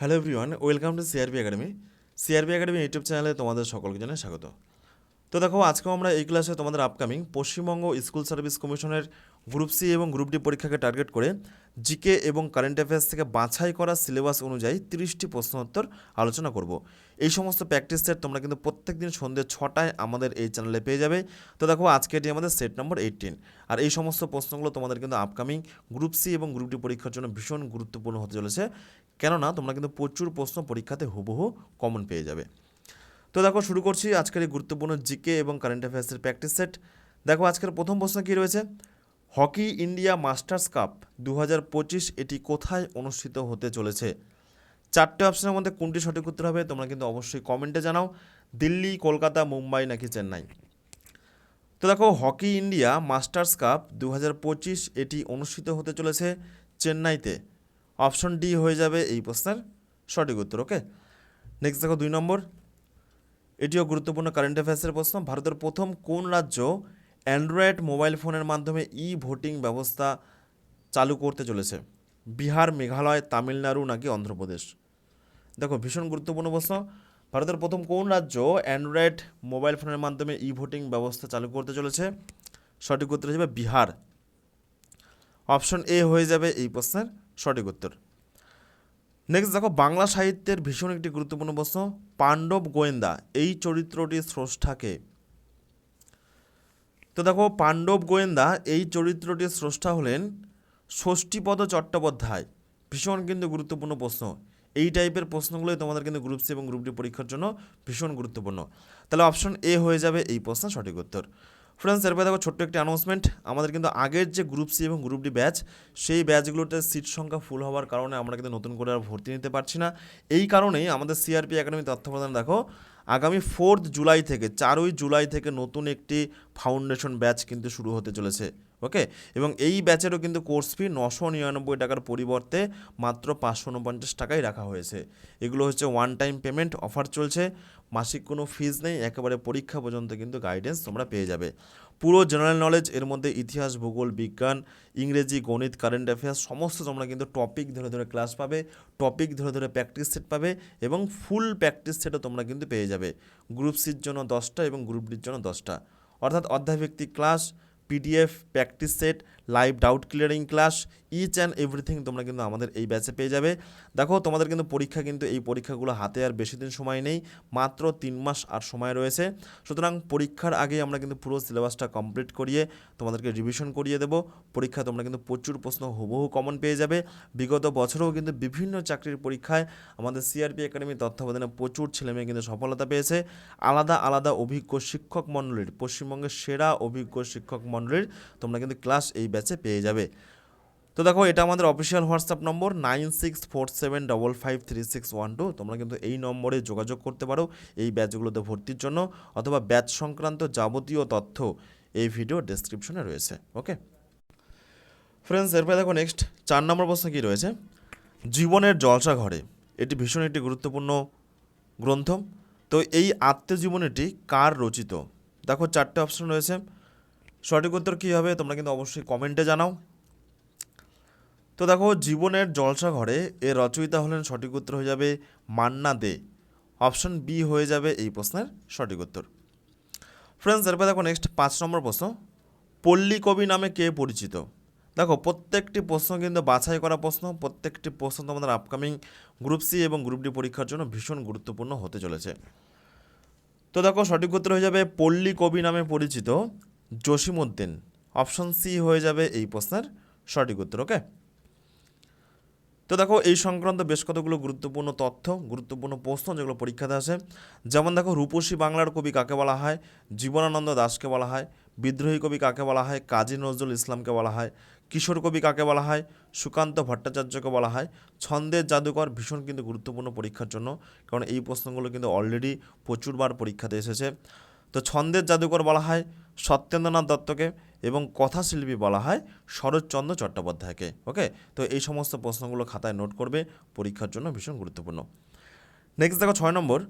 Hello everyone welcome to CRP academy CRP academy YouTube চ্যানেলে তোমাদের সকলকে জানাই স্বাগত। তো দেখো, আজকেও আমরা এই ক্লাসে তোমাদের আপকামিং পশ্চিমবঙ্গ স্কুল সার্ভিস কমিশনের গ্রুপ সি এবং গ্রুপ ডি পরীক্ষাকে টার্গেট করে জিকে এবং কারেন্ট অ্যাফেয়ার্স থেকে বাছাই করা সিলেবাস অনুযায়ী তিরিশটি প্রশ্নোত্তর আলোচনা করব। এই সমস্ত প্র্যাকটিস সেট তোমরা কিন্তু প্রত্যেক দিন সন্ধ্যে ছটায় আমাদের এই চ্যানেলে পেয়ে যাবে। তো দেখো আজকে এটি আমাদের সেট নম্বর এইটিন আর এই সমস্ত প্রশ্নগুলো তোমাদের কিন্তু আপকামিং গ্রুপ সি এবং গ্রুপ ডি পরীক্ষার জন্য ভীষণ গুরুত্বপূর্ণ হতে চলেছে। কেননা তোমরা কিন্তু প্রচুর প্রশ্ন পরীক্ষাতে হুবহু কমন পেয়ে যাবে। তো দেখো, শুরু করছি আজকের এই গুরুত্বপূর্ণ জিকে এবং কারেন্ট অ্যাফেয়ার্সের প্র্যাকটিস সেট দেখো, আজকের প্রথম প্রশ্ন কী রয়েছে? হকি ইন্ডিয়া মাস্টার্স কাপ দু হাজার পঁচিশ এটি কোথায় অনুষ্ঠিত হতে চলেছে? চারটে অপশনের মধ্যে কোনটি সঠিক উত্তর হবে তোমরা কিন্তু অবশ্যই কমেন্টে জানাও। দিল্লি, কলকাতা, মুম্বাই নাকি চেন্নাই? তো দেখো, হকি ইন্ডিয়া মাস্টার্স কাপ দু হাজার পঁচিশ এটি অনুষ্ঠিত হতে চলেছে চেন্নাইতে। অপশন ডি হয়ে যাবে এই প্রশ্নের সঠিক উত্তর, ওকে? নেক্সট দেখো দুই নম্বর। এটিও গুরুত্বপূর্ণ কারেন্ট অ্যাফেয়ার্সের প্রশ্ন। ভারতের প্রথম কোন রাজ্য অ্যান্ড্রয়েড মোবাইল ফোনের মাধ্যমে ই ভোটিং ব্যবস্থা চালু করতে চলেছে? বিহার, মেঘালয়, তামিলনাড়ু নাকি অন্ধ্রপ্রদেশ? দেখো, ভীষণ গুরুত্বপূর্ণ প্রশ্ন। ভারতের প্রথম কোন রাজ্য অ্যান্ড্রয়েড মোবাইল ফোনের মাধ্যমে ই ভোটিং ব্যবস্থা চালু করতে চলেছে? সঠিক উত্তর হিসেবে বিহার। অপশন এ হয়ে যাবে এই প্রশ্নের সঠিক উত্তর। নেক্সট দেখো, বাংলা সাহিত্যের ভীষণ একটি গুরুত্বপূর্ণ প্রশ্ন, পাণ্ডব গোয়েন্দা, এই চরিত্রটির স্রষ্টাকে তো দেখো, পাণ্ডব গোয়েন্দা, এই চরিত্রটির স্রষ্টা হলেন ষষ্ঠীপদ চট্টোপাধ্যায়। ভীষণ কিন্তু গুরুত্বপূর্ণ প্রশ্ন। এই টাইপের প্রশ্নগুলোই তোমাদের কিন্তু গ্রুপ সি এবং গ্রুপ ডি পরীক্ষার জন্য ভীষণ গুরুত্বপূর্ণ। তাহলে অপশন এ হয়ে যাবে এই প্রশ্ন সঠিক উত্তর। ফ্রেন্ডস এরপরে দেখো ছোট্ট একটি অ্যানাউন্সমেন্ট আমাদের কিন্তু আগের যে গ্রুপ সি এবং গ্রুপ ডি ব্যাচ সেই ব্যাচগুলোতে সিট সংখ্যা ফুল হওয়ার কারণে আমরা কিন্তু নতুন করে আর ভর্তি নিতে পারছি না। এই কারণেই আমাদের সিআরপি একাডেমি তত্ত্বাবধান দেখো, আগামী ফোর্থ জুলাই থেকে, চারই জুলাই থেকে নতুন একটি ফাউন্ডেশন ব্যাচ কিন্তু শুরু হতে চলেছে। ওকে? এবং এই ব্যাচেরও কিন্তু কোর্স ফি নশো নিরানব্বই টাকার পরিবর্তে মাত্র পাঁচশো উনপঞ্চাশ টাকাই রাখা হয়েছে। এগুলো হচ্ছে ওয়ান টাইম পেমেন্ট অফার চলছে। মাসিক কোনো ফিজ নেই, একেবারে পরীক্ষা পর্যন্ত কিন্তু গাইডেন্স তোমরা পেয়ে যাবে। পুরো জেনারেল নলেজ এর মধ্যে ইতিহাস, ভূগোল, বিজ্ঞান, ইংরেজি, গণিত কারেন্ট অ্যাফেয়ার্স সমস্ত তোমরা কিন্তু টপিক ধরে ধরে ক্লাস পাবে টপিক ধরে ধরে প্র্যাকটিস সেট পাবে এবং ফুল প্র্যাকটিস সেটও তোমরা কিন্তু পেয়ে যাবে। গ্রুপ সির জন্য দশটা এবং গ্রুপ ডির জন্য দশটা। অর্থাৎ অধ্যায়ভিত্তিক class PDF practice set live doubt clearing class each and everything তোমরা কিন্তু আমাদের এই ব্যাচে পেয়ে যাবে। দেখো, তোমাদের কিন্তু পরীক্ষা কিন্তু এই পরীক্ষাগুলো হাতে আর বেশি দিন সময় নেই, মাত্র তিন মাস আর সময় রয়েছে। সুতরাং পরীক্ষার আগে আমরা কিন্তু পুরো সিলেবাসটা কমপ্লিট করিয়ে তোমাদেরকে রিভিশন করিয়ে দেবো। পরীক্ষা তোমরা কিন্তু প্রচুর প্রশ্ন হুবহু কমন পেয়ে যাবে। বিগত বছরেও কিন্তু বিভিন্ন চাকরির পরীক্ষায় আমাদের সিআরপি একাডেমি তত্ত্বাবধানে প্রচুর ছেলেমেয়ে কিন্তু সফলতা পেয়েছে। আলাদা আলাদা অভিজ্ঞ শিক্ষক মণ্ডলীর, পশ্চিমবঙ্গের সেরা অভিজ্ঞ শিক্ষক মণ্ডলীর তোমরা কিন্তু ক্লাস এই ব্যাচে পেয়ে যাবে। তো দেখো, এটা আমাদের official WhatsApp number nine six four seven double five three six one two. তোমরা কিন্তু এই নম্বরে যোগাযোগ করতে পারো এই ব্যাচগুলোতে ভর্তির জন্য অথবা ব্যাচ সংক্রান্ত যাবতীয় তথ্য এই ভিডিও ডেসক্রিপশনে রয়েছে ওকে ফ্রেন্ডস এরপরে দেখো নেক্সট চার নম্বর প্রশ্ন কী রয়েছে? জীবনের জলসা ঘরে এটি ভীষণ একটি গুরুত্বপূর্ণ গ্রন্থ। তো এই আত্মজীবনীটি কার রচিত? দেখো, চারটে অপশন রয়েছে। সঠিক উত্তর কী হবে তোমরা কিন্তু অবশ্যই কমেন্টে জানাও। তো দেখো, জীবনের জলসা ঘরে এর রচয়িতা হলেন সঠিক উত্তর হয়ে যাবে মান্না দে। অপশন বি হয়ে যাবে এই প্রশ্নের সঠিক উত্তর। ফ্রেন্ডস এরপর দেখো নেক্সট পাঁচ নম্বর প্রশ্ন। পল্লী কবি নামে কে পরিচিত? দেখো, প্রত্যেকটি প্রশ্ন কিন্তু বাছাই করা প্রশ্ন, প্রত্যেকটি প্রশ্ন তোমাদের আপকামিং গ্রুপ সি এবং গ্রুপ ডি পরীক্ষার জন্য ভীষণ গুরুত্বপূর্ণ হতে চলেছে। তো দেখো, সঠিক উত্তর হয়ে যাবে পল্লী কবি নামে পরিচিত। জসিমউদ্দিন। অপশন সি হয়ে যাবে এই প্রশ্নের সঠিক উত্তর ওকে তো দেখো, এই সংক্রান্ত বেশ কতগুলো গুরুত্বপূর্ণ তথ্য, গুরুত্বপূর্ণ প্রশ্ন যেগুলো পরীক্ষাতে আসে। যেমন দেখো, রূপসী বাংলার কবি কাকে বলা হয়? জীবনানন্দ দাসকে বলা হয়। বিদ্রোহী কবি কাকে বলা হয়? কাজী নজরুল ইসলামকে বলা হয়। কিশোর কবি কাকে বলা হয়? সুকান্ত ভট্টাচার্যকে বলা হয়। ছন্দের জাদুকর ভীষণ কিন্তু গুরুত্বপূর্ণ পরীক্ষার জন্য, কারণ এই প্রশ্নগুলো কিন্তু অলরেডি প্রচুরবার পরীক্ষাতে এসেছে। তো ছন্দের জাদুকর বলা হয় সত্যেন্দ্রনাথ দত্তকে এবং কথাশিল্পী বলা হয় শরৎচন্দ্র চট্টোপাধ্যায়কে। ওকে? তো এই সমস্ত প্রশ্নগুলো খাতায় নোট করবে, পরীক্ষার জন্য ভীষণ গুরুত্বপূর্ণ। নেক্সট দেখো ছয় নম্বর।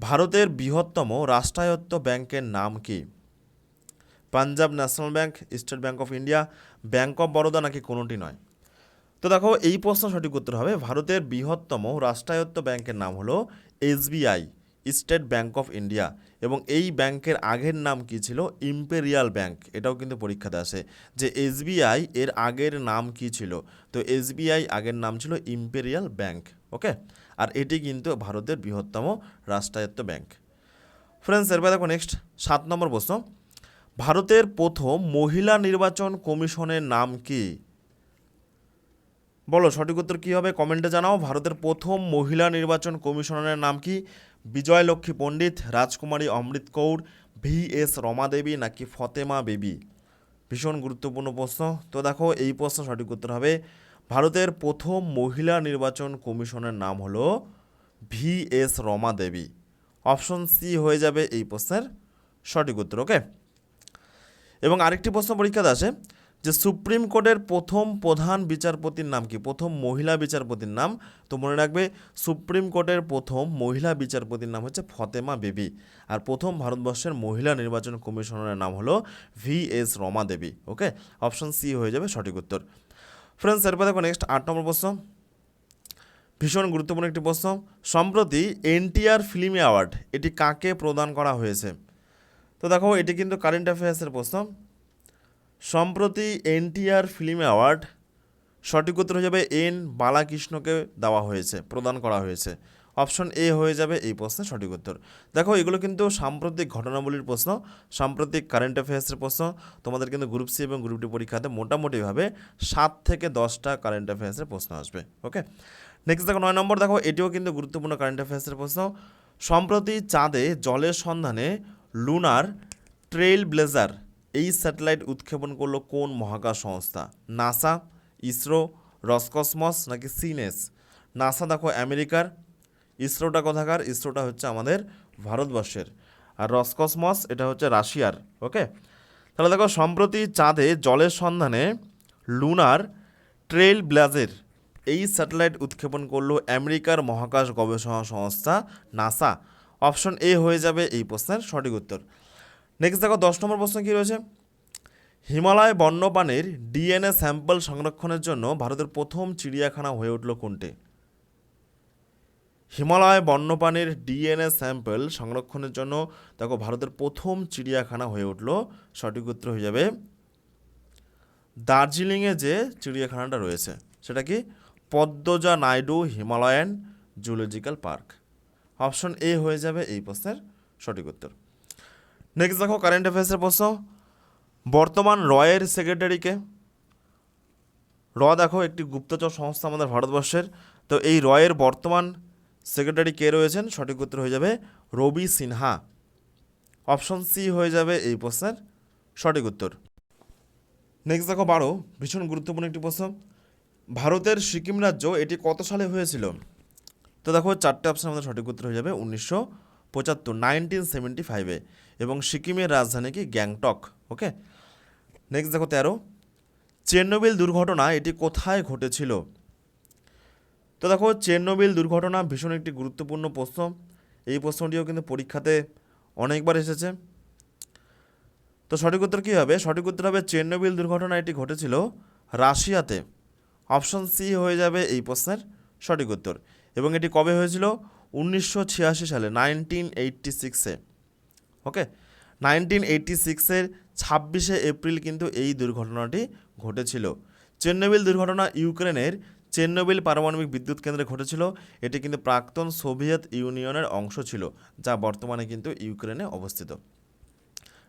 ভারতের বৃহত্তম রাষ্ট্রায়ত্ত ব্যাংকের নাম কি? Punjab national bank, state bank of India, bank of Baroda নাকি কোনোটি নয়? তো দেখো, এই প্রশ্ন সঠিক উত্তর হবে। ভারতের বৃহত্তম রাষ্ট্রায়ত্ত ব্যাংকের নাম হলো SBI state bank of India এবং এই ব্যাংকের আগের নাম কি ছিল? Imperial bank. এটাও কিন্তু পরীক্ষাতে আসে। যে এসবিআই এর আগের নাম কি ছিল? তো এসবিআই আগের নাম ছিল ইম্পেরিয়াল ব্যাংক। ওকে? আর এটি কিন্তু ভারতের বৃহত্তম রাষ্ট্রায়ত্ত ব্যাংক। ফ্রেন্ডস, এরপর দেখো নেক্সট, সাত নম্বর প্রশ্ন। ভারতের প্রথম মহিলা নির্বাচন কমিশনের নাম কি? বলো, সঠিক উত্তর কী হবে? কমেন্টে জানাও। ভারতের প্রথম মহিলা নির্বাচন কমিশনারের নাম কি? বিজয়লক্ষ্মী পণ্ডিত, রাজকুমারী অমৃত কৌর, ভি এস রমা দেবী নাকি ফতেমা বেবি? ভীষণ গুরুত্বপূর্ণ প্রশ্ন। তো দেখো, এই প্রশ্ন সঠিক উত্তর হবে ভারতের প্রথম মহিলা নির্বাচন কমিশনের নাম হলো V S Rama Devi option C হয়ে যাবে এই প্রশ্নের সঠিক উত্তর, ওকে? এবং আরেকটি প্রশ্ন পরীক্ষাতে আসে যে সুপ্রিম কোর্টের প্রথম প্রধান বিচারপতির নাম কি? প্রথম মহিলা বিচারপতির নাম। তো মনে রাখবে, সুপ্রিম কোর্টের প্রথম মহিলা বিচারপতির নাম হচ্ছে ফতেমা বেবি। আর প্রথম ভারতবর্ষের মহিলা নির্বাচন কমিশনারের নাম হলো V S Rama Devi okay option C হয়ে যাবে সঠিক উত্তর। ফ্রেন্ডস এরপর দেখো নেক্সট আট নম্বর প্রশ্ন। ভীষণ গুরুত্বপূর্ণ একটি প্রশ্ন। সম্প্রতি এনটিআর ফিল্ম অ্যাওয়ার্ড এটি কাকে প্রদান করা হয়েছে? তো দেখো, এটি কিন্তু কারেন্ট অ্যাফেয়ার্সের প্রশ্ন। সম্প্রতি এনটিআর ফিল্ম অ্যাওয়ার্ড সঠিক উত্তর হয়ে যাবে এন বালাকৃষ্ণকে দেওয়া হয়েছে, প্রদান করা হয়েছে। অপশন এ হয়ে যাবে এই প্রশ্নের সঠিক উত্তর। দেখো, এগুলো কিন্তু সাম্প্রতিক ঘটনাবলীর প্রশ্ন, সাম্প্রতিক কারেন্ট অ্যাফেয়ার্সের প্রশ্ন। তোমাদের কিন্তু গ্রুপ সি এবং গ্রুপ ডি পরীক্ষাতে মোটামুটিভাবে সাত থেকে দশটা কারেন্ট অ্যাফেয়ার্সের প্রশ্ন আসবে ওকে নেক্সট দেখো, নয় নম্বর, দেখো, এটিও কিন্তু গুরুত্বপূর্ণ কারেন্ট অ্যাফেয়ার্সের প্রশ্ন। সম্প্রতি চাঁদে জলের সন্ধানে লুনার ট্রেইল ব্লেজার এই স্যাটেলাইট উৎক্ষেপণ করল কোন মহাকাশ সংস্থা নাসা, ইসরো, রসকসমস নাকি সিনেস নাসা দেখো আমেরিকার, ইসরোটা কোথাকার? ইসরোটা হচ্ছে আমাদের ভারতবর্ষের। আর রসকসমস এটা হচ্ছে রাশিয়ার, ওকে? তাহলে দেখো সম্প্রতি চাঁদে জলের সন্ধানে লুনার ট্রেল ব্লাজের এই স্যাটেলাইট উৎক্ষেপণ করল আমেরিকার মহাকাশ গবেষণা সংস্থা নাসা। অপশন এ হয়ে যাবে এই প্রশ্নের সঠিক উত্তর। নেক্সট দেখো, দশ নম্বর প্রশ্ন কী রয়েছে? হিমালয় বন্যপ্রাণীর ডিএনএ স্যাম্পল সংরক্ষণের জন্য ভারতের প্রথম চিড়িয়াখানা হয়ে উঠল কোনটি? হিমালয় বন্যপ্রাণীর ডিএনএ স্যাম্পল সংরক্ষণের জন্য দেখো, ভারতের প্রথম চিড়িয়াখানা হয়ে উঠল। সঠিক উত্তর হয়ে যাবে দার্জিলিংয়ে যে চিড়িয়াখানাটা রয়েছে, সেটা কি? Padmaja Naidu Himalayan zoological park. Option A হয়ে যাবে এই প্রশ্নের সঠিক উত্তর। নেক্সট দেখো কারেন্ট অ্যাফেয়ার্সের প্রশ্ন। বর্তমান রয়ের সেক্রেটারিকে র দেখো একটি গুপ্তচর সংস্থা আমাদের ভারতবর্ষের। তো এই রয়ের বর্তমান সেক্রেটারি কে রয়েছেন? সঠিক উত্তর হয়ে যাবে রবি সিনহা। অপশন সি হয়ে যাবে এই প্রশ্নের সঠিক উত্তর। নেক্সট দেখো বারো, ভীষণ গুরুত্বপূর্ণ একটি প্রশ্ন। ভারতের সিকিম রাজ্য এটি কত সালে হয়েছিল? তো দেখো চারটে অপশন আমাদের সঠিক উত্তর হয়ে যাবে উনিশশো পঁচাত্তর নাইনটিন সেভেন্টি ফাইভে এবং সিকিমের রাজধানী কি গ্যাংটক, ওকে? নেক্সট দেখো তেরো। চেরনোবিল দুর্ঘটনা, এটি কোথায় ঘটেছিল? তো দেখো, চেরনোবিল দুর্ঘটনা ভীষণ একটি গুরুত্বপূর্ণ প্রশ্ন। এই প্রশ্নটিও কিন্তু পরীক্ষাতে অনেকবার এসেছে। তো সঠিক উত্তর কী হবে? সঠিক উত্তর হবে, চেরনোবিল দুর্ঘটনা এটি ঘটেছিল রাশিয়াতে। অপশন সি হয়ে যাবে এই প্রশ্নের সঠিক উত্তর। এবং এটি কবে হয়েছিল? উনিশশো ছিয়াশি সালে, নাইনটিন এইটটি সিক্সে। ওকে নাইনটিন এইটটি সিক্সের ছাব্বিশে এপ্রিল কিন্তু এই দুর্ঘটনাটি ঘটেছিল। চেন্নোবিল দুর্ঘটনা ইউক্রেনের চেন্নোবিল পারমাণবিক বিদ্যুৎ কেন্দ্রে ঘটেছিল। এটি কিন্তু প্রাক্তন সোভিয়েত ইউনিয়নের অংশ ছিল, যা বর্তমানে কিন্তু ইউক্রেনে অবস্থিত।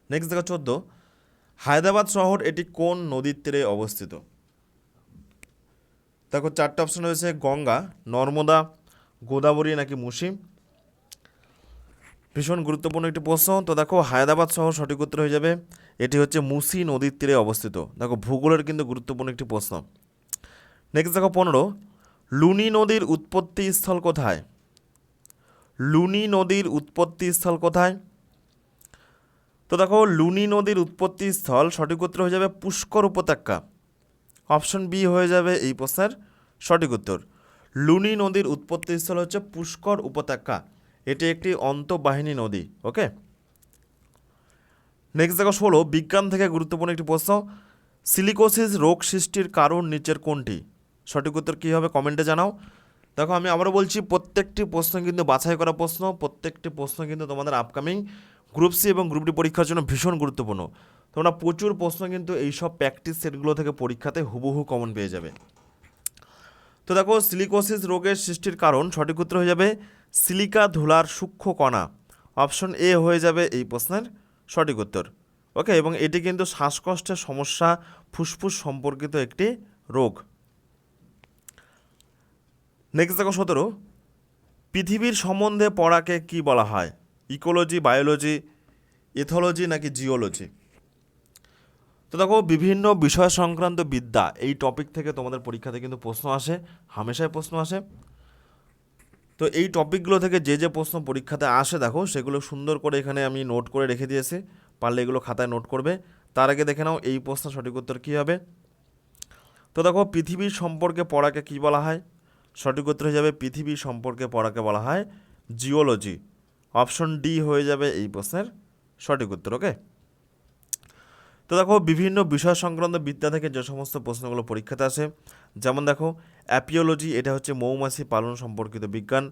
নেক্সট দেখো চোদ্দ। হায়দ্রাবাদ শহর এটি কোন নদীর তীরে অবস্থিত? দেখো চারটে অপশন রয়েছে, গঙ্গা, নর্মদা, গোদাবরী নাকি মুসি ভীষণ গুরুত্বপূর্ণ একটি প্রশ্ন। তো দেখো, হায়দ্রাবাদ শহর সঠিক উত্তর হয়ে যাবে। এটি হচ্ছে মুসি নদীর তীরে অবস্থিত। দেখো, ভূগোলের কিন্তু গুরুত্বপূর্ণ একটি প্রশ্ন। নেক্সট দেখো, পনেরো। লুনি নদীর উৎপত্তি স্থল কোথায়? লুনি নদীর উৎপত্তি স্থল কোথায়? তো দেখো, লুনি নদীর উৎপত্তি স্থল সঠিক উত্তর হয়ে যাবে পুষ্কর উপত্যকা। অপশন বি হয়ে যাবে এই প্রশ্নের সঠিক উত্তর। লুনি নদীর উৎপত্তি স্থল হচ্ছে পুষ্কর উপত্যকা। এটি একটি অন্তঃবাহিনী নদী, ওকে? নেক্সট দেখো ষোলো, বিজ্ঞান থেকে গুরুত্বপূর্ণ একটি প্রশ্ন। সিলিকোসিস রোগ সৃষ্টির কারণ নিচের কোনটি? সঠিক উত্তর কী হবে কমেন্টে জানাও। দেখো, আমি আবারও বলছি, প্রত্যেকটি প্রশ্ন কিন্তু বাছাই করা প্রশ্ন, প্রত্যেকটি প্রশ্ন কিন্তু তোমাদের আপকামিং গ্রুপ সি এবং গ্রুপ ডি পরীক্ষার জন্য ভীষণ গুরুত্বপূর্ণ। তোমরা প্রচুর প্রশ্ন কিন্তু এইসব প্র্যাকটিস সেটগুলো থেকে পরীক্ষাতে হুবহু কমন পেয়ে যাবে। তো দেখো সিলিকোসিস রোগের সৃষ্টির কারণ সঠিক উত্তর হয়ে যাবে সিলিকা ধুলার সূক্ষ্ম কণা। অপশন এ হয়ে যাবে এই প্রশ্নের সঠিক উত্তর। ওকে এবং এটি কিন্তু শ্বাসকষ্টের সমস্যা, ফুসফুস সম্পর্কিত একটি রোগ। নেক্সট দেখো সতেরো। পৃথিবীর সম্বন্ধে পড়াকে কি বলা হয়? ইকোলজি বায়োলজি এথোলজি নাকি জিওলজি তো দেখো, বিভিন্ন বিষয় সংক্রান্ত বিদ্যা এই টপিক থেকে তোমাদের পরীক্ষাতে কিন্তু প্রশ্ন আসে, হামেশাই প্রশ্ন আসে। তো এই টপিকগুলো থেকে যে যে প্রশ্ন পরীক্ষাতে আসে, দেখো, সেগুলো সুন্দর করে এখানে আমি নোট করে রেখে দিয়েছি। পারলে এগুলো খাতায় নোট করবে। তার আগে দেখে নাও, এই প্রশ্ন সঠিক উত্তর কী হবে? তো দেখো পৃথিবীর সম্পর্কে পড়াকে কী বলা হয়? সঠিক উত্তর হয়ে যাবে, পৃথিবী সম্পর্কে পড়াকে বলা হয় জিওলজি। অপশন ডি হয়ে যাবে এই প্রশ্নের সঠিক উত্তর, ওকে? তো দেখো, বিভিন্ন বিষয় সংক্রান্ত বিদ্যা থেকে যে সমস্ত প্রশ্নগুলো পরীক্ষাতে আসে, যেমন দেখো, অ্যাপিওলজি এটা হচ্ছে মৌমাছি পালন সম্পর্কিত বিজ্ঞান,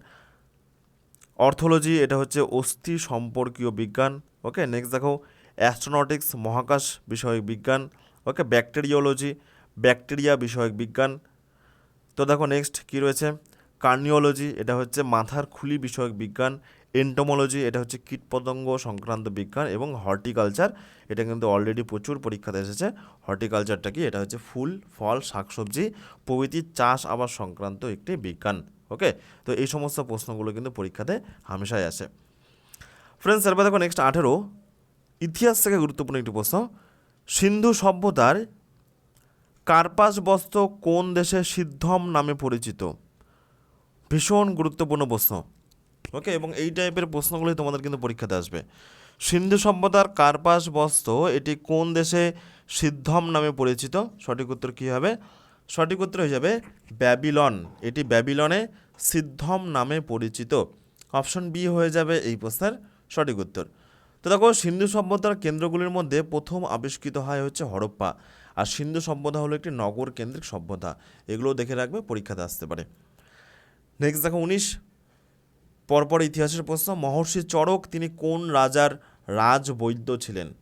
অর্থোলজি এটা হচ্ছে অস্থি সম্পর্কীয় বিজ্ঞান, ওকে নেক্সট দেখো অ্যাস্ট্রোনটিক্স মহাকাশ বিষয়ক বিজ্ঞান, ওকে ব্যাকটেরিওলজি ব্যাকটেরিয়া বিষয়ক বিজ্ঞান, তো দেখো নেক্সট কী রয়েছে? কার্নিওলজি এটা হচ্ছে মাথার খুলি বিষয়ক বিজ্ঞান এন্টোমোলজি এটা হচ্ছে কীটপতঙ্গ সংক্রান্ত বিজ্ঞান এবং হর্টিকালচার। এটা কিন্তু অলরেডি প্রচুর পরীক্ষাতে এসেছে। হর্টিকালচারটা কি? এটা হচ্ছে ফুল, ফল, শাকসবজি প্রভৃতির চাষ আবাদ সংক্রান্ত একটি বিজ্ঞান। ওকে? তো এই সমস্ত প্রশ্নগুলো কিন্তু পরীক্ষাতে হামেশাই আসে। ফ্রেন্ডস এরপর দেখো নেক্সট আঠেরো। ইতিহাস থেকে গুরুত্বপূর্ণ একটি প্রশ্ন। সিন্ধু সভ্যতার কার্পাস বস্ত্র কোন দেশে সিদ্ধম নামে পরিচিত? ভীষণ গুরুত্বপূর্ণ প্রশ্ন। ওকে এবং এই টাইপের প্রশ্নগুলি তোমাদের কিন্তু পরীক্ষাতে আসবে। সিন্ধু সভ্যতার কার্পাস বস্ত্র, এটি কোন দেশে সিদ্ধম নামে পরিচিত? সঠিক উত্তর কী হবে? সঠিক উত্তর হয়ে যাবে ব্যাবিলন। এটি ব্যাবিলনে সিদ্ধম নামে পরিচিত। অপশন বি হয়ে যাবে এই প্রশ্নের সঠিক উত্তর। তো দেখো, সিন্ধু সভ্যতার কেন্দ্রগুলির মধ্যে প্রথম আবিষ্কৃত হয় হচ্ছে হরপ্পা। আর সিন্ধু সভ্যতা হলো একটি নগর কেন্দ্রিক সভ্যতা। এগুলো দেখে রাখবে, পরীক্ষাতে আসতে পারে। নেক্সট দেখো, উনিশ পরপর ইতিহাসের প্রশ্ন, মহর্ষি চড়ক তিনি কোন রাজার রাজবৈদ্য ছিলেন?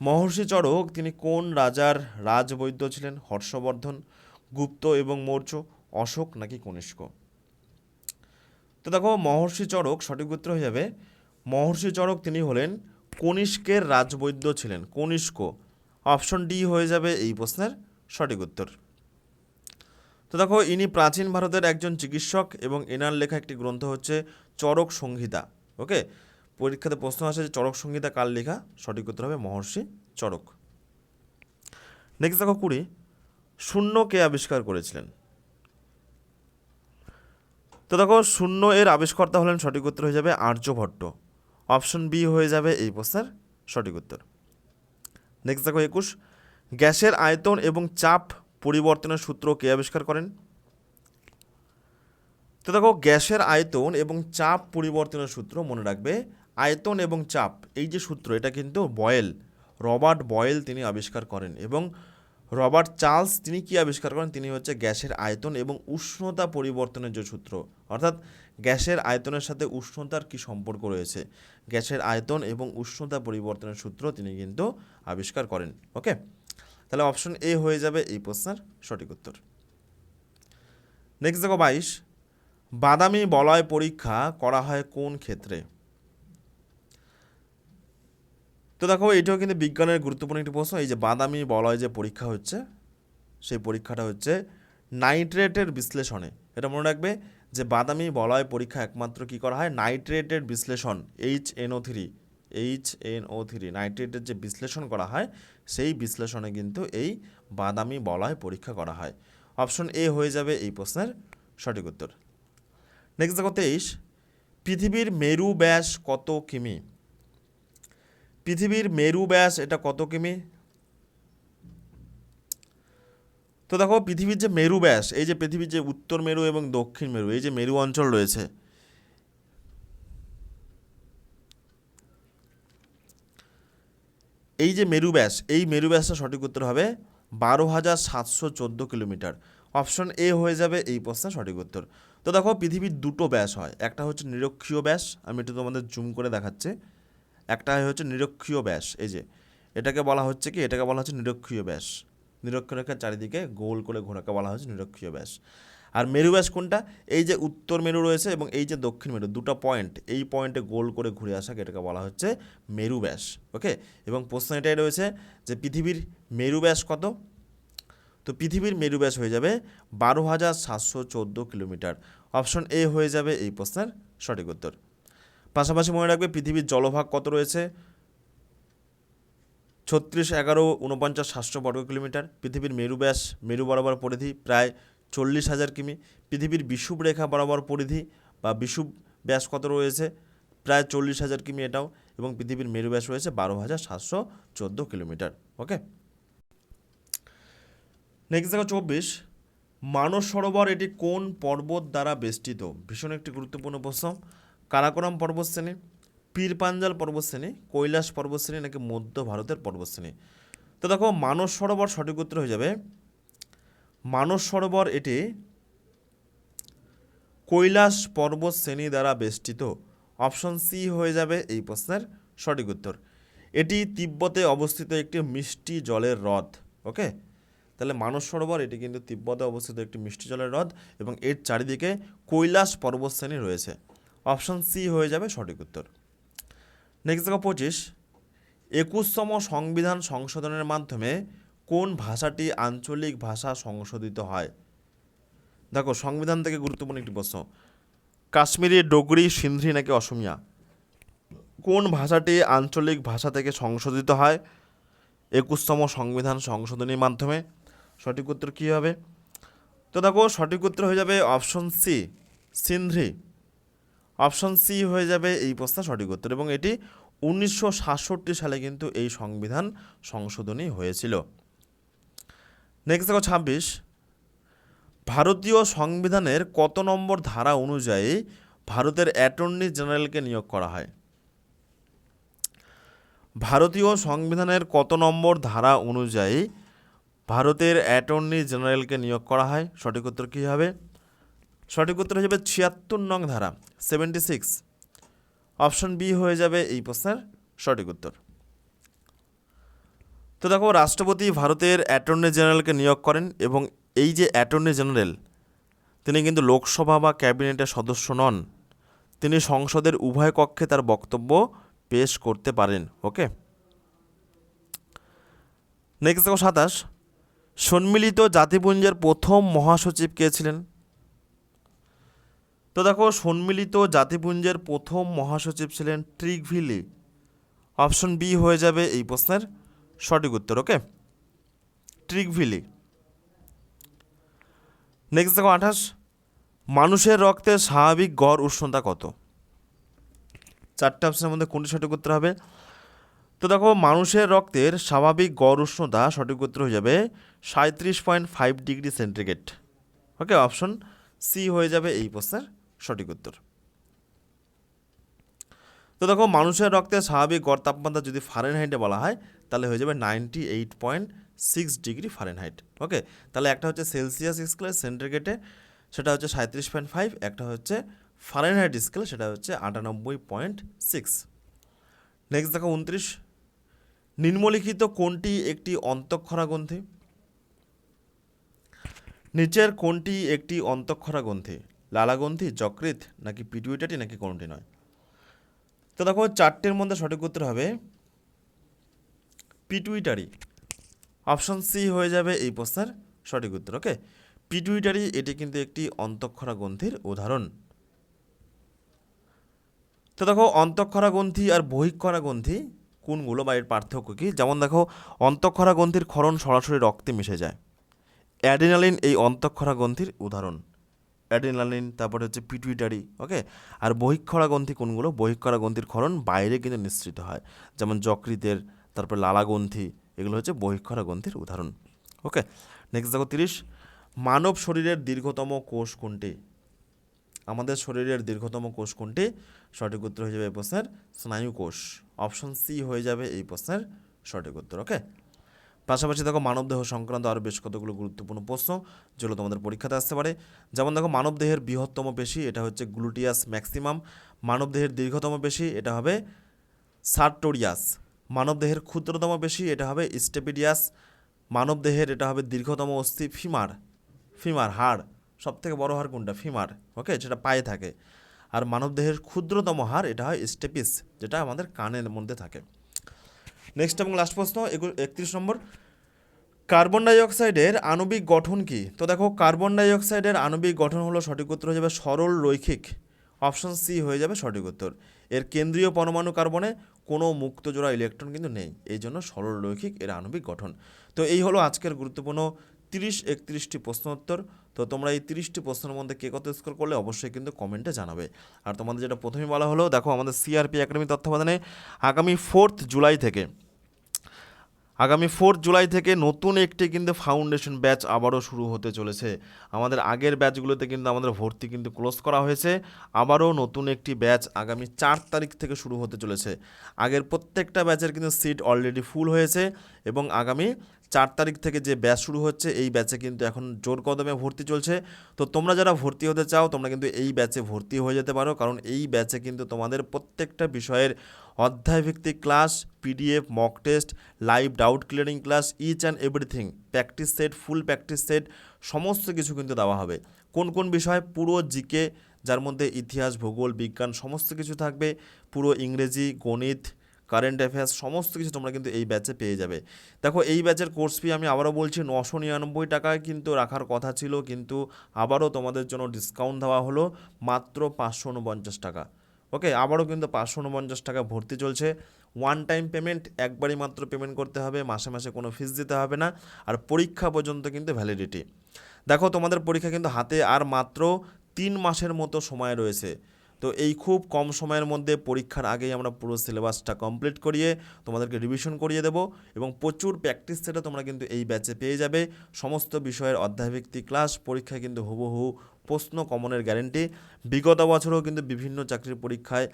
মহর্ষি চড়ক তিনি কোন রাজার রাজবৈদ্য ছিলেন? হর্ষবর্ধন, গুপ্ত এবং মৌর্য, অশোক নাকি কনিষ্ক? তো দেখো, মহর্ষি চড়ক সঠিক উত্তর হয়ে যাবে, মহর্ষি চড়ক তিনি হলেন কনিষ্কের রাজবৈদ্য ছিলেন, কনিষ্ক। অপশন ডি হয়ে যাবে এই প্রশ্নের সঠিক উত্তর। তো দেখো, ইনি প্রাচীন ভারতের একজন চিকিৎসক এবং এনার লেখা একটি গ্রন্থ হচ্ছে চরক সংহিতা, ওকে? পরীক্ষাতে প্রশ্ন আসে যে চরক সংহিতা কার লেখা? সঠিক উত্তর হবে মহর্ষি চরক নেক্সট দেখো কুড়ি, শূন্য কে আবিষ্কার করেছিলেন? তো দেখো, শূন্য এর আবিষ্কর্তা হলেন সঠিক উত্তর হয়ে যাবে আর্যভট্ট অপশন বি হয়ে যাবে এই প্রশ্নের সঠিক উত্তর। নেক্সট দেখো একুশ, গ্যাসের আয়তন এবং চাপ পরিবর্তনের সূত্র কে আবিষ্কার করেন? তো দেখো, গ্যাসের আয়তন এবং চাপ পরিবর্তনের সূত্র মনে রাখবে। আয়তন এবং চাপ, এই যে সূত্র, এটা কিন্তু বয়েল, রবার্ট বয়েল তিনি আবিষ্কার করেন এবং রবার্ট চার্লস তিনি কি আবিষ্কার করেন? তিনি হচ্ছে গ্যাসের আয়তন এবং উষ্ণতা পরিবর্তনের যে সূত্র, অর্থাৎ গ্যাসের আয়তনের সাথে উষ্ণতার কি সম্পর্ক রয়েছে? গ্যাসের আয়তন এবং উষ্ণতা পরিবর্তনের সূত্র তিনি কিন্তু আবিষ্কার করেন, ওকে? তাহলে অপশন এ হয়ে যাবে এই প্রশ্নের সঠিক উত্তর। নেক্সট দেখো বাইশ। বাদামি বলয় পরীক্ষা করা হয় কোন ক্ষেত্রে? তো দেখো এটাও কিন্তু বিজ্ঞানের গুরুত্বপূর্ণ একটি প্রশ্ন। এই যে বাদামি বলয় যে পরীক্ষা হচ্ছে, সেই পরীক্ষাটা হচ্ছে নাইট্রেটের বিশ্লেষণে। এটা মনে রাখবে যে বাদামি বলয় পরীক্ষা একমাত্র কি করা হয়? নাইট্রেটের বিশ্লেষণ H NO three H N O three নাইট্রেটের যে বিশ্লেষণ করা হয়, সেই বিশ্লেষণে কিন্তু এই বাদামি বলয় পরীক্ষা করা হয়। অপশন এ হয়ে যাবে এই প্রশ্নের সঠিক উত্তর। নেক্সট দেখো তেইশ। পৃথিবীর মেরু ব্যাস কত কিমি? পৃথিবীর মেরু ব্যাস এটা কত কিমি? তো দেখো, পৃথিবীর যে মেরু ব্যাস, এই যে পৃথিবীর যে উত্তর মেরু এবং দক্ষিণ মেরু, এই যে মেরু অঞ্চল রয়েছে এই যে মেরু ব্যাস, এই মেরু ব্যাসটা সঠিক উত্তর হবে বারো হাজার সাতশো চোদ্দ কিলোমিটার। অপশন এ হয়ে যাবে এই প্রশ্নের সঠিক উত্তর। তো দেখো, পৃথিবীর দুটো ব্যাস হয়। একটা হচ্ছে নিরক্ষীয় ব্যাস, আমি একটু তোমাদের জুম করে দেখাচ্ছি। একটা হচ্ছে নিরক্ষীয় ব্যাস, এই যে। এটাকে বলা হচ্ছে কি? এটাকে বলা হচ্ছে নিরক্ষীয় ব্যাস। নিরক্ষরেখার চারিদিকে গোল করে ঘোরাকে বলা হচ্ছে নিরক্ষীয় ব্যাস। আর মেরু ব্যাস কোনটা? এই যে উত্তর মেরু রয়েছে এবং এই যে দক্ষিণ মেরু, দুটো পয়েন্ট এই পয়েন্টে গোল করে ঘুরে আসাকে এটাকে বলা হচ্ছে মেরু ব্যাস ওকে এবং প্রশ্ন এটাই রয়েছে যে পৃথিবীর মেরু ব্যাস কত? তো পৃথিবীর মেরু ব্যাস হয়ে যাবে বারো হাজার সাতশো চোদ্দ কিলোমিটার। অপশন এ হয়ে যাবে এই প্রশ্নের সঠিক উত্তর। পাশাপাশি মনে রাখবে পৃথিবীর জলভাগ কত রয়েছে? ছত্রিশ, এগারো উনপঞ্চাশ সাতশো বর্গ কিলোমিটার। পৃথিবীর মেরু ব্যাস, মেরু বরাবর পরিধি প্রায় চল্লিশ হাজার কিমি। পৃথিবীর বিষুব রেখা বরাবর পরিধি বা বিষুব ব্যাস কত রয়েছে? প্রায় চল্লিশ হাজার কিমি এটাও এবং পৃথিবীর মেরু ব্যাস রয়েছে বারো হাজার সাতশো চোদ্দ কিলোমিটার। ওকে? নেক্সট দেখো চব্বিশ। মানস সরোবর এটি কোন পর্বত দ্বারা বেষ্টিত? ভীষণ একটি গুরুত্বপূর্ণ প্রশ্ন। কারাকোরাম পর্বতশ্রেণী পীর পাঞ্জাল পর্বতশ্রেণী, কৈলাস পর্বতশ্রেণী নাকি মধ্য ভারতের পর্বতশ্রেণী? তো দেখো মানস সরোবর সঠিক উত্তর হয়ে যাবে মানস সরোবর এটি কৈলাস পর্বত শ্রেণি দ্বারা বেষ্টিত। অপশন সি হয়ে যাবে এই প্রশ্নের সঠিক উত্তর। এটি তিব্বতে অবস্থিত একটি মিষ্টি জলের হ্রদ, ওকে? তাহলে মানস সরোবর, এটি কিন্তু তিব্বতে অবস্থিত একটি মিষ্টি জলের হ্রদ এবং এর চারিদিকে কৈলাস পর্বতশ্রেণী রয়েছে। অপশন সি হয়ে যাবে সঠিক উত্তর। নেক্সট দেখো পঁচিশ। একুশতম সংবিধান সংশোধনের মাধ্যমে কোন ভাষাটি আঞ্চলিক ভাষা সংশোধিত হয়? দেখো, সংবিধান থেকে গুরুত্বপূর্ণ একটি প্রশ্ন। কাশ্মীরি ডোগরি সিন্ধি নাকি অসমিয়া? কোন ভাষাটি আঞ্চলিক ভাষা থেকে সংশোধিত হয়? একুশতম সংবিধান সংশোধনীর মাধ্যমে। সঠিক উত্তর কী হবে? তো দেখো, সঠিক উত্তর হয়ে যাবে option C Sindhi option C হয়ে যাবে এই প্রশ্নের সঠিক উত্তর এবং এটি উনিশশো সাতষট্টি সালে কিন্তু এই সংবিধান সংশোধনী হয়েছিল। নেক্সট দেখো ছাব্বিশ। ভারতীয় সংবিধানের কত নম্বর ধারা অনুযায়ী ভারতের অ্যাটর্নি জেনারেলকে নিয়োগ করা হয়? ভারতীয় সংবিধানের কত নম্বর ধারা অনুযায়ী ভারতের অ্যাটর্নি জেনারেলকে নিয়োগ করা হয়? সঠিক উত্তর কী হবে? সঠিক উত্তর হিসেবে ছিয়াত্তর নং ধারা সেভেন্টি সিক্স অপশন বি হয়ে যাবে এই প্রশ্নের সঠিক উত্তর। তো দেখো, রাষ্ট্রপতি ভারতের অ্যাটর্নি জেনারেলকে নিয়োগ করেন এবং এই যে অ্যাটর্নি জেনারেল, তিনি কিন্তু লোকসভা বা ক্যাবিনেটের সদস্য নন। তিনি সংসদের উভয় কক্ষে তার বক্তব্য পেশ করতে পারেন, ওকে? নেক্সট দেখো, সাতাশ। সম্মিলিত জাতিপুঞ্জের প্রথম মহাসচিব কে ছিলেন? তো দেখো, সম্মিলিত জাতিপুঞ্জের প্রথম মহাসচিব ছিলেন ট্রিগভিলি অপশন বি হয়ে যাবে এই প্রশ্নের। সঠিক উত্তর, ওকে? ট্রিগভিলি নেক্সট দেখো, আঠাশ। মানুষের রক্তের স্বাভাবিক গড় উষ্ণতা কত? চারটে অপশনের মধ্যে কোনটি সঠিক উত্তর হবে? তো দেখো, মানুষের রক্তের স্বাভাবিক গড় উষ্ণতা সঠিক উত্তর হয়ে যাবে সাঁত্রিশ point five degree centigrade. Okay option C হয়ে যাবে এই প্রশ্নের সঠিক উত্তর। তো দেখো, মানুষের রক্তের স্বাভাবিক গড় তাপমাত্রা যদি ফারেনহাইটে বলা হয় তাহলে হয়ে যাবে ninety eight point six degree Fahrenheit okay তাহলে একটা হচ্ছে সেলসিয়াস স্কেলে সেন্টিগ্রেডে সেটা হচ্ছে সাঁত্রিশ পয়েন্ট ফাইভ, একটা হচ্ছে ফারেনহাইট স্কেলে, সেটা হচ্ছে আটানব্বই পয়েন্ট সিক্স। নেক্সট দেখো উনত্রিশ, নিম্নলিখিত কোনটি একটি অন্তঃক্ষরা গ্রন্থি নিচের কোনটি একটি অন্তঃক্ষরা গ্রন্থি লালাগ্রন্থি যকৃত নাকি পিটুইটারি নাকি কোনটি নয়? তো দেখো চারটের মধ্যে সঠিক উত্তর হবে পিটুইটারি অপশন সি হয়ে যাবে এই প্রশ্নের সঠিক উত্তর ওকে পিটুইটারি এটি কিন্তু একটি অন্তঃক্ষরা গ্রন্থির উদাহরণ। তো দেখো অন্তঃক্ষরা গ্রন্থি আর বহিক্ষরা গ্রন্থি কোনগুলো বা এর পার্থক্য কী? যেমন দেখো অন্তঃক্ষরা গ্রন্থির ক্ষরণ সরাসরি রক্তে মিশে যায়। অ্যাডিনালিন এই অন্তঃক্ষরা গ্রন্থির উদাহরণ। অ্যাডিনালিন তারপরে হচ্ছে পিটুইটারি ওকে আর বহিক্ষরা গ্রন্থি কোনগুলো? বহিক্ষরা গ্রন্থির ক্ষরণ বাইরে কিন্তু নিঃসৃত হয়। যেমন যকৃতের তারপর লালাগ্রন্থি এগুলো হচ্ছে বহিঃক্ষরা গ্রন্থির উদাহরণ। ওকে নেক্সট দেখো তিরিশ। মানব শরীরের দীর্ঘতম কোষ কোনটি? আমাদের শরীরের দীর্ঘতম কোষ কোনটি? সঠিক উত্তর হয়ে যাবে এই প্রশ্নের স্নায়ু কোষ। অপশন সি হয়ে যাবে এই প্রশ্নের সঠিক উত্তর ওকে পাশাপাশি দেখো মানবদেহ সংক্রান্ত আরও বেশ কতগুলো গুরুত্বপূর্ণ প্রশ্ন, যেগুলো তোমাদের পরীক্ষাতে আসতে পারে। যেমন দেখো মানবদেহের বৃহত্তম পেশি, এটা হচ্ছে গ্লুটিয়াস ম্যাক্সিমাম। মানবদেহের দীর্ঘতম পেশি, এটা হবে সার্টোরিয়াস। মানবদেহের ক্ষুদ্রতম পেশি এটা হবে স্টেপিডিয়াস। মানবদেহের, এটা হবে দীর্ঘতম অস্থি, ফিমার ফিমার, হাড়। সব থেকে বড় হাড় কোনটা? Femur, okay? যেটা পায়ে থাকে। আর মানবদেহের ক্ষুদ্রতম হাড়, এটা হয় স্টেপিস, যেটা আমাদের কানের মধ্যে থাকে। নেক্সট এবং লাস্ট প্রশ্ন একত্রিশ নম্বর। কার্বন ডাইঅক্সাইডের আণবিক গঠন কি? তো দেখো, কার্বন ডাইঅক্সাইডের আণবিক গঠন হলো সঠিক উত্তর হয়ে যাবে সরল রৈখিক। অপশন সি হয়ে যাবে সঠিক উত্তর। এর কেন্দ্রীয় পরমাণু কার্বনে কোনো মুক্তজোড়া ইলেকট্রন কিন্তু নেই। এই জন্য সরলরৈখিক এর আণবিক গঠন। তো এই হলো আজকের গুরুত্বপূর্ণ তিরিশ একত্রিশটি প্রশ্নোত্তর তো তোমরা এই তিরিশটি প্রশ্নের মধ্যে কে কত স্কোর করলে অবশ্যই কিন্তু কমেন্টে জানাবে। আর তোমাদের যেটা প্রথমে বলা হলো, দেখো আমাদের সিআরপি একাডেমি তত্ত্বাবধানে আগামী ফোর্থ জুলাই থেকে আগামী ফোর্থ জুলাই থেকে নতুন একটি কিন্তু ফাউন্ডেশন ব্যাচ আবারও শুরু হতে চলেছে। আমাদের আগের ব্যাচগুলোতে কিন্তু আমাদের ভর্তি কিন্তু ক্লোজ করা হয়েছে। আবারও নতুন একটি ব্যাচ আগামী চার তারিখ থেকে শুরু হতে চলেছে। আগের প্রত্যেকটা ব্যাচের কিন্তু সিট অলরেডি ফুল হয়েছে এবং আগামী চার তারিখ থেকে যে ব্যাচ শুরু হচ্ছে, এই ব্যাচে কিন্তু এখন জোর কদমে ভর্তি চলছে। তো তোমরা যারা ভর্তি হতে চাও, তোমরা কিন্তু এই ব্যাচে ভর্তি হয়ে যেতে পারো। কারণ এই ব্যাচে কিন্তু তোমাদের প্রত্যেকটা বিষয়ের অধ্যায়ভিত্তিক class, PDF mock test live doubt clearing class each and everything practice set full practice set সমস্ত কিছু কিন্তু দেওয়া হবে। কোন কোন বিষয়? পুরো জিকে যার মধ্যে ইতিহাস, ভূগোল, বিজ্ঞান সমস্ত কিছু থাকবে। পুরো ইংরেজি, গণিত কারেন্ট অ্যাফেয়ার্স সমস্ত কিছু তোমরা কিন্তু এই ব্যাচে পেয়ে যাবে। দেখো, এই ব্যাচের কোর্স ফি আমি আবারও বলছি, নশো নিরানব্বই টাকায় কিন্তু রাখার কথা ছিল, কিন্তু আবারও তোমাদের জন্য ডিসকাউন্ট দেওয়া হলো, মাত্র পাঁচশো উনপঞ্চাশ টাকা। ওকে আবারও কিন্তু পাঁচশো উনপঞ্চাশ টাকা ভর্তি চলছে। ওয়ান টাইম পেমেন্ট একবারই মাত্র পেমেন্ট করতে হবে, মাসে মাসে কোনো ফিস দিতে হবে না, আর পরীক্ষা পর্যন্ত কিন্তু ভ্যালিডিটি দেখো, তোমাদের পরীক্ষা কিন্তু হাতে আর মাত্র তিন মাসের মতো সময় রয়েছে। তো এই খুব কম সময়ের মধ্যে পরীক্ষার আগেই আমরা পুরো সিলেবাসটা কমপ্লিট করিয়ে তোমাদেরকে রিভিশন করিয়ে দেবো এবং প্রচুর প্র্যাকটিস সেটা তোমরা কিন্তু এই ব্যাচে পেয়ে যাবে। সমস্ত বিষয়ের অধ্যায়ভিত্তিক ক্লাস পরীক্ষায় কিন্তু হুবহু প্রশ্ন কমনের গ্যারেন্টি বিগত বছরেও কিন্তু বিভিন্ন চাকরির পরীক্ষায়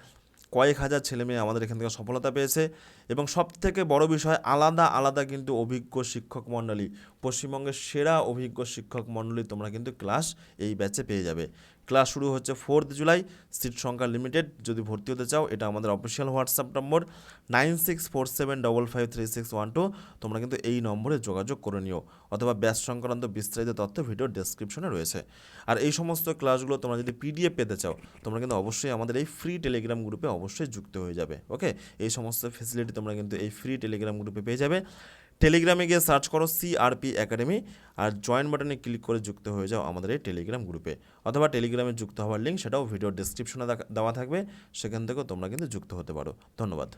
কয়েক হাজার ছেলে মেয়ে আমাদের এখান থেকে সফলতা পেয়েছে এবং সব থেকে বড় বিষয়, আলাদা আলাদা কিন্তু অভিজ্ঞ শিক্ষক মণ্ডলী, পশ্চিমবঙ্গের সেরা অভিজ্ঞ শিক্ষক মণ্ডলী তোমরা কিন্তু ক্লাস এই ব্যাচে পেয়ে যাবে। ক্লাস শুরু হচ্ছে ফোর্থ জুলাই, সিট সংখ্যা লিমিটেড যদি ভর্তি হতে চাও, এটা আমাদের official WhatsApp number nine six four seven double five three six one two তোমরা কিন্তু এই নম্বরে যোগাযোগ করে নিও, অথবা ব্যাস সংক্রান্ত বিস্তারিত তথ্য ভিডিও ডেসক্রিপশনে রয়েছে। আর এই সমস্ত ক্লাসগুলো তোমরা যদি পিডিএফ পেতে চাও, তোমরা কিন্তু অবশ্যই আমাদের এই ফ্রি টেলিগ্রাম গ্রুপে অবশ্যই যুক্ত হয়ে যাবে ওকে এই সমস্ত ফেসিলিটি তোমরা কিন্তু এই ফ্রি টেলিগ্রাম গ্রুপে পেয়ে যাবে। টেলিগ্রামে গিয়ে সার্চ করো সিআরপি একাডেমি আর জয়েন বাটনে ক্লিক করে যুক্ত হয়ে যাও আমাদের এই টেলিগ্রাম গ্রুপে। অথবা টেলিগ্রামে যুক্ত হওয়ার লিঙ্ক সেটাও ভিডিও ডিসক্রিপশনে দেওয়া থাকবে। সেখান থেকেও তোমরা কিন্তু যুক্ত হতে পারো। ধন্যবাদ।